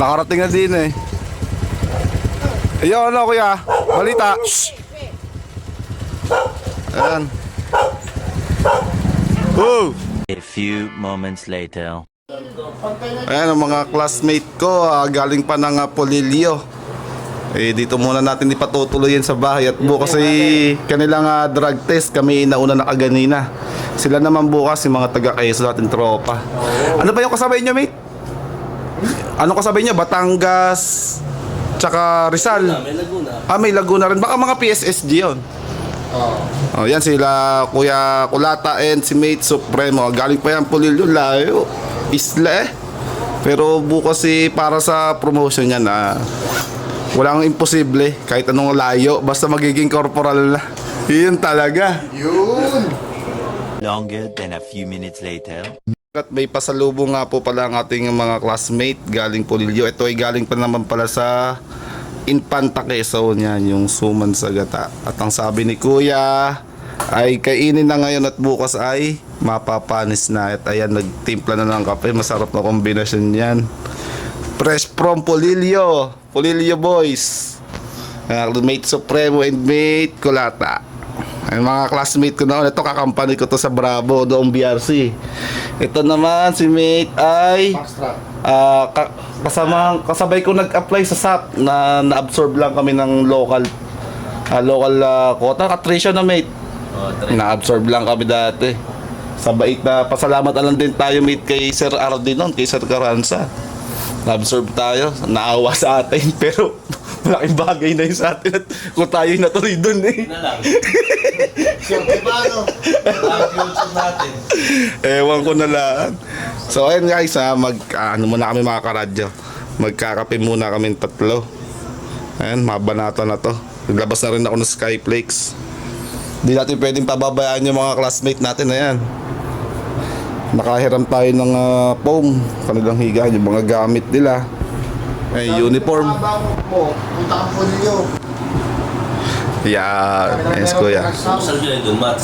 Nakarating na din eh. Ayun, ano kuya? Balita. Shh! Ayan. Oh! A few moments later. Ayan ang mga classmate ko, ah, galing pa ng uh, Polilio. Eh, dito muna natin ipatutuloyin sa bahay at bukas ay kanilang ah, drug test kami nauna na kaganina. Sila naman bukas yung mga taga Quezon natin tropa. Ano ba yung kasabay nyo, mate? Ano kasabay nyo? Batangas, tsaka Rizal. May Laguna. Ah, may Laguna rin. Baka mga PSSG yun. Oh, yan sila Kuya Kulata and si Mate Supremo. Galing pa yan Pulilio, layo. Isla eh. Pero bukas si para sa promotion niya na walang imposible kahit anong layo basta magiging corporal na. Yun talaga. Longer than a few minutes later. At may pasalubong nga po pala ang ating mga classmate galing Pulilio. Ito ay galing pa naman pala sa Infanta Quezon yan, yung suman sa gata. At ang sabi ni Kuya ay kainin na ngayon at bukas ay mapapanis na. At ayan, nagtimpla na ng kape. Masarap na kombinasyon yan. Fresh from Pulilio. Pulilio boys. Uh, mate Supremo and mate Kulata. Ay mga classmate ko na. Ito kakampany ko to sa Bravo doong BRC. Ito naman si mate ay ah, ka- kasama kasabay ko nag-apply sa SAP na na-absorb lang kami ng local ah, local ah, quota attrition na mate. Oh. Na-absorb lang kami dati. Sa bait na pasalamat na lang din tayo mate kay Sir Ardi noon, kay Sir Caranza. Na-absorb tayo, naawa sa atin pero malaking bagay na yun sa atin at kung tayo natuloy dun eh. Na lang. Siyempre paano? Ang YouTube natin. Ewan ko na lang. So ayun guys ha, mag ah, ano muna kami mga karadyo. Magkakape muna kami tatlo. Ayan, mabanata na to. Naglabas na rin ako ng Skyflakes. Hindi natin pwedeng pababayaan yung mga classmate natin na yan. Nakahiram tayo ng ah, foam. Kanilang higaan, yung mga gamit nila. Eh, uniform. mo, punta kang Polio. Yeah, yes kuya. Saan sila doon, Matt?